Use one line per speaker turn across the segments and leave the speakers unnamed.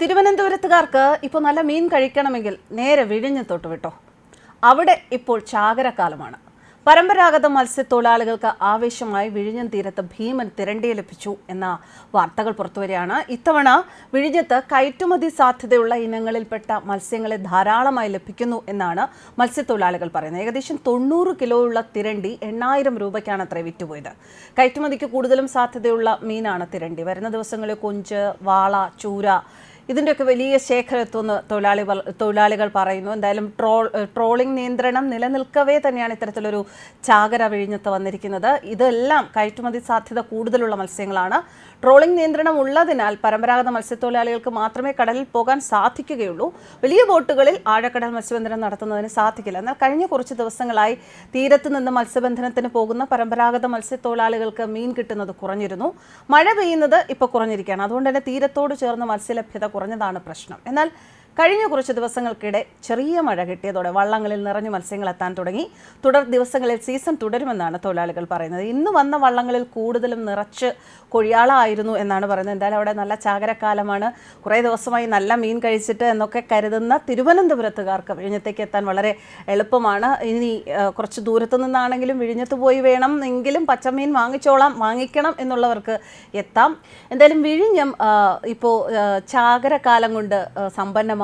തിരുവനന്തപുരത്തുകാർക്ക് ഇപ്പോൾ നല്ല മീൻ കഴിക്കണമെങ്കിൽ നേരെ വിഴിഞ്ഞത്തോട്ട് വിട്ടോ. അവിടെ ഇപ്പോൾ ചാകരക്കാലമാണ്. പരമ്പരാഗത മത്സ്യത്തൊഴിലാളികൾക്ക് ആവേശമായി വിഴിഞ്ഞം തീരത്ത് ഭീമൻ തിരണ്ടി ലഭിച്ചു എന്ന വാർത്തകൾ പുറത്തുവരികയാണ്. ഇത്തവണ വിഴിഞ്ഞത്ത് കയറ്റുമതി സാധ്യതയുള്ള ഇനങ്ങളിൽപ്പെട്ട മത്സ്യങ്ങളെ ധാരാളമായി ലഭിക്കുന്നു എന്നാണ് മത്സ്യത്തൊഴിലാളികൾ പറയുന്നത്. ഏകദേശം തൊണ്ണൂറ് ഉള്ള തിരണ്ടി എണ്ണായിരം രൂപയ്ക്കാണ് അത്ര വിറ്റുപോയത്. കയറ്റുമതിക്ക് കൂടുതലും സാധ്യതയുള്ള മീനാണ് തിരണ്ടി. വരുന്ന ദിവസങ്ങളിൽ കൊഞ്ച് വാള ചൂര ഇതിന്റെയൊക്കെ വലിയ ശേഖരത്വമെന്ന് തൊഴിലാളി തൊഴിലാളികൾ പറയുന്നു. എന്തായാലും ട്രോൾ ട്രോളിംഗ് നിയന്ത്രണം നിലനിൽക്കവേ തന്നെയാണ് ഇത്തരത്തിലൊരു ചാകര വിഴിഞ്ഞത്ത് വന്നിരിക്കുന്നത്. ഇതെല്ലാം കയറ്റുമതി സാധ്യത കൂടുതലുള്ള മത്സ്യങ്ങളാണ്. ട്രോളിംഗ് നിയന്ത്രണം ഉള്ളതിനാൽ പരമ്പരാഗത മത്സ്യത്തൊഴിലാളികൾക്ക് മാത്രമേ കടലിൽ പോകാൻ സാധിക്കുകയുള്ളൂ. വലിയ ബോട്ടുകളിൽ ആഴക്കടൽ മത്സ്യബന്ധനം നടത്തുന്നതിന് സാധിക്കില്ല. എന്നാൽ കഴിഞ്ഞ കുറച്ച് ദിവസങ്ങളായി തീരത്ത് നിന്ന് മത്സ്യബന്ധനത്തിന് പോകുന്ന പരമ്പരാഗത മത്സ്യത്തൊഴിലാളികൾക്ക് മീൻ കിട്ടുന്നത് കുറഞ്ഞിരുന്നു. മഴ പെയ്യുന്നത് ഇപ്പോൾ കുറഞ്ഞിരിക്കുകയാണ്. അതുകൊണ്ട് തന്നെ തീരത്തോട് ചേർന്ന് മത്സ്യലഭ്യത കുറഞ്ഞതാണ് പ്രശ്നം. എന്നാൽ കഴിഞ്ഞ കുറച്ച് ദിവസങ്ങൾക്കിടെ ചെറിയ മഴ കിട്ടിയതോടെ വള്ളങ്ങളിൽ നിറഞ്ഞു മത്സ്യങ്ങൾ എത്താൻ തുടങ്ങി. തുടർ ദിവസങ്ങളിൽ സീസൺ തുടരുമെന്നാണ് തൊഴിലാളികൾ പറയുന്നത്. ഇന്ന് വന്ന വള്ളങ്ങളിൽ കൂടുതലും നിറച്ച് കൊഴിയാളായിരുന്നു എന്നാണ് പറയുന്നത്. എന്തായാലും അവിടെ നല്ല ചാകരക്കാലമാണ്. കുറേ ദിവസമായി നല്ല മീൻ കഴിച്ചിട്ട് എന്നൊക്കെ കരുതുന്ന തിരുവനന്തപുരത്തുകാർക്ക് വിഴിഞ്ഞത്തേക്ക് എത്താൻ വളരെ എളുപ്പമാണ്. ഇനി കുറച്ച് ദൂരത്തു നിന്നാണെങ്കിലും വിഴിഞ്ഞത്ത് പോയി വേണം എങ്കിലും പച്ചമീൻ വാങ്ങിച്ചോളാം വാങ്ങിക്കണം എന്നുള്ളവർക്ക് എത്താം. എന്തായാലും വിഴിഞ്ഞം ഇപ്പോൾ ചാകരക്കാലം കൊണ്ട് ആ,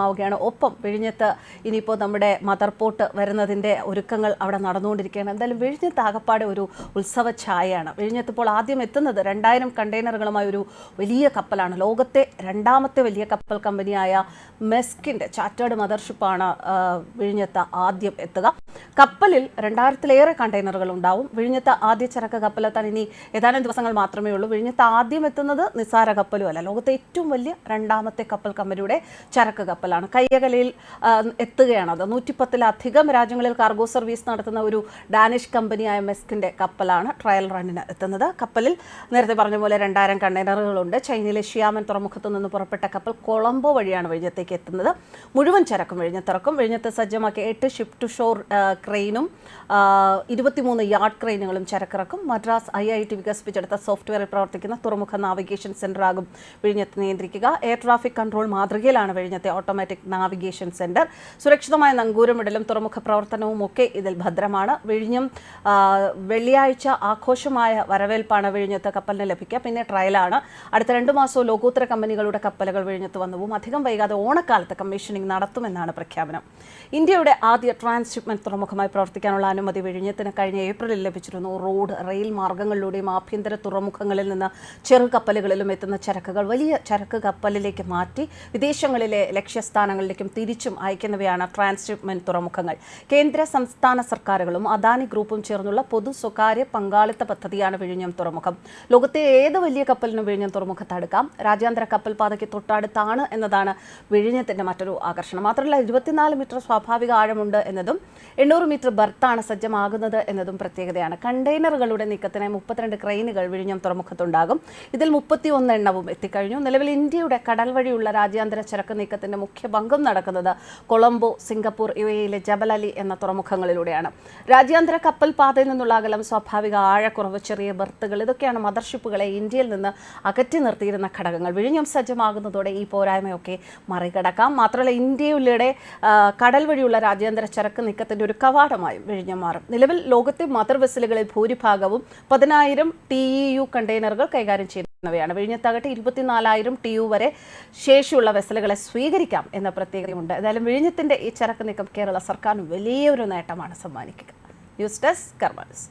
സമ്പന്നമാവുകയാണ് ഒപ്പം വിഴിഞ്ഞത്ത് ഇനിയിപ്പോൾ നമ്മുടെ മദർ പോർട്ട് വരുന്നതിന്റെ ഒരുക്കങ്ങൾ അവിടെ നടന്നുകൊണ്ടിരിക്കുകയാണ്. എന്തായാലും വിഴിഞ്ഞത്ത് ആകപ്പാടെ ഒരു ഉത്സവ ഛായയാണ്. വിഴിഞ്ഞത്ത് ഇപ്പോൾ ആദ്യം എത്തുന്നത് രണ്ടായിരം കണ്ടെയ്നറുകളുമായി ഒരു വലിയ കപ്പലാണ്. ലോകത്തെ രണ്ടാമത്തെ വലിയ കപ്പൽ കമ്പനിയായ മെസ്കിന്റെ ചാറ്റേഡ് മദർഷിപ്പാണ് വിഴിഞ്ഞത്ത് ആദ്യം എത്തുക. കപ്പലിൽ രണ്ടായിരത്തിലേറെ കണ്ടെയ്നറുകൾ ഉണ്ടാവും. വിഴിഞ്ഞത്ത് ആദ്യ ചരക്ക് കപ്പലെത്താൻ ഇനി ഏതാനും ദിവസങ്ങൾ മാത്രമേ ഉള്ളൂ. വിഴിഞ്ഞത്ത് ആദ്യം എത്തുന്നത് നിസാര കപ്പലും അല്ല ലോകത്തെ ഏറ്റവും വലിയ രണ്ടാമത്തെ കപ്പൽ കമ്പനിയുടെ ചരക്ക് കപ്പലാണ് കയ്യകലയിൽ ആ, എത്തുകയാണ് അത്. നൂറ്റിപ്പത്തിലധികം രാജ്യങ്ങളിൽ കാർഗോ സർവീസ് നടത്തുന്ന ഒരു ഡാനിഷ് കമ്പനിയായ മെസ്കിന്റെ കപ്പലാണ് ട്രയൽ റണ്ണിന് എത്തുന്നത്. കപ്പലിൽ നേരത്തെ പറഞ്ഞ പോലെ രണ്ടായിരം കണ്ടെയ്നറുകളുണ്ട്. ചൈനയിലെ ഷിയാമൻ തുറമുഖത്തു നിന്ന് പുറപ്പെട്ട കപ്പൽ കൊളംബോ വഴിയാണ് വിഴിഞ്ഞത്തേക്ക് എത്തുന്നത്. മുഴുവൻ ചരക്കും വിഴിഞ്ഞത്തിറക്കും വിഴിഞ്ഞത്ത് സജ്ജമാക്കിയ എട്ട് ഷിപ്പ് ടു ഷോർ ക്രെയിനും ഇരുപത്തിമൂന്ന് യാർഡ് ക്രെയിനുകളും ചരക്കിറക്കും. മദ്രാസ് ഐ ഐ ടി വികസിപ്പിച്ചെടുത്ത സോഫ്റ്റ്വെയറിൽ പ്രവർത്തിക്കുന്ന തുറമുഖ നാവിഗേഷൻ സെന്ററാകും വിഴിഞ്ഞത്ത് നിയന്ത്രിക്കുക. എയർ ട്രാഫിക് കൺട്രോൾ മാതൃകയിലാണ് വിഴിഞ്ഞത്തെ ഓട്ടോമാറ്റിക് നാവിഗേഷൻ സെന്റർ സുരക്ഷിതമായ നങ്കൂരമിടലും തുറമുഖ പ്രവർത്തനവും ഒക്കെ ഇതിൽ ഭദ്രമാണ്. വിഴിഞ്ഞം വെള്ളിയാഴ്ച ആഘോഷമായ വരവേൽപ്പാണ് വിഴിഞ്ഞത്ത് കപ്പലിന് ലഭിക്കുക. പിന്നെ ട്രയലാണ് അടുത്ത രണ്ട് മാസവും ലോകോത്തര കമ്പനികളുടെ കപ്പലുകൾ വിഴിഞ്ഞത്ത് വന്നുവും അധികം വൈകാതെ ഓണക്കാലത്ത് കമ്മീഷനിങ് നടത്തുമെന്നാണ് പ്രഖ്യാപനം. ഇന്ത്യയുടെ ആദ്യ ട്രാൻസ്ഷിപ്മെന്റ് തുറമുഖമായി പ്രവർത്തിക്കാനുള്ള അനുമതി വിഴിഞ്ഞത്തിന് കഴിഞ്ഞ ഏപ്രിലിൽ ലഭിച്ചിരുന്നു. റോഡ് റെയിൽ മാർഗങ്ങളിലൂടെയും ആഭ്യന്തര തുറമുഖങ്ങളിൽ നിന്ന് ചെറു കപ്പലുകളിലും എത്തുന്ന ചരക്കുകൾ വലിയ ചരക്ക് കപ്പലിലേക്ക് മാറ്റി വിദേശങ്ങളിലെ ലക്ഷ്യസ്ഥാനങ്ങളിലേക്കും തിരിച്ചും അയക്കുന്നവയാണ് ട്രാൻസ്ഷിപ്മെന്റ് തുറമുഖങ്ങൾ. കേന്ദ്ര സംസ്ഥാന സർക്കാരുകളും അദാനി ഗ്രൂപ്പും ചേർന്നുള്ള പൊതു സ്വകാര്യ പങ്കാളിത്ത പദ്ധതിയാണ് വിഴിഞ്ഞം തുറമുഖം. ലോകത്തെ ഏത് വലിയ കപ്പലിനും വിഴിഞ്ഞം തുറമുഖത്ത് അടുക്കാം. രാജ്യാന്തര കപ്പൽ പാതയ്ക്ക് തൊട്ടടുത്താണ് എന്നതാണ് വിഴിഞ്ഞത്തിന്റെ മറ്റൊരു ആകർഷണം. മാത്രമല്ല ഇരുപത്തിനാല് മീറ്റർ സ്വാഭാവിക ആഴമുണ്ട് എന്നതും എണ്ണൂറ് മീറ്റർ ബർത്താണ് സജ്ജമാകുന്നത് എന്നതും പ്രത്യേകതയാണ്. കണ്ടെയ്നറുകളുടെ നീക്കത്തിന് മുപ്പത്തിരണ്ട് ക്രെയിനുകൾ വിഴിഞ്ഞം തുറമുഖത്തുണ്ടാകും. ഇതിൽ മുപ്പത്തി ഒന്ന് എണ്ണവും എത്തിക്കഴിഞ്ഞു. നിലവിൽ ഇന്ത്യയുടെ കടൽ വഴിയുള്ള രാജ്യാന്തര ചരക്ക് നീക്കത്തിന്റെ മുഖ്യ പങ്കും നടക്കുന്നത് കൊളംബോ സിംഗപ്പൂർ യു ജബലലി എന്ന തുറമുഖങ്ങളിലൂടെയാണ്. രാജ്യാന്തര കപ്പൽ പാതയിൽ നിന്നുള്ള അകലം സ്വാഭാവിക ആഴക്കുറവ് ചെറിയ ബർത്തുകൾ ഇതൊക്കെയാണ് മദർഷിപ്പുകളെ ഇന്ത്യയിൽ നിന്ന് അകറ്റി നിർത്തിയിരുന്ന ഘടകങ്ങൾ. വിഴിഞ്ഞം സജ്ജമാകുന്നതോടെ ഈ പോരായ്മയൊക്കെ മറികടക്കാം. മാത്രമല്ല ഇന്ത്യയിലൂടെ കടൽ വഴിയുള്ള രാജ്യാന്തര ചരക്ക് നീക്കത്തിന്റെ ഒരു കവാടമായും വിഴിഞ്ഞം മാറും. നിലവിൽ ലോകത്തെ മദർ വെസലുകളിൽ ഭൂരിഭാഗവും പതിനായിരം ടി ഇ യു കണ്ടെയ്നറുകൾ കൈകാര്യം ചെയ്യുന്നവയാണ് വിഴിഞ്ഞത്താകട്ടെ ഇരുപത്തിനാലായിരം ടി യു വരെ ശേഷിയുള്ള വെസലുകളെ സ്വീകരിക്കാം എന്ന പ്രത്യേകതയുണ്ട്. ഏതായാലും വിഴിഞ്ഞത്തിന്റെ ഈ ചരക്ക് നീക്കം കേരള സർക്കാരിന് വലിയൊരു നേട്ടമാണ് സമ്മാനിക്കുക. News desk കർമ്മസ്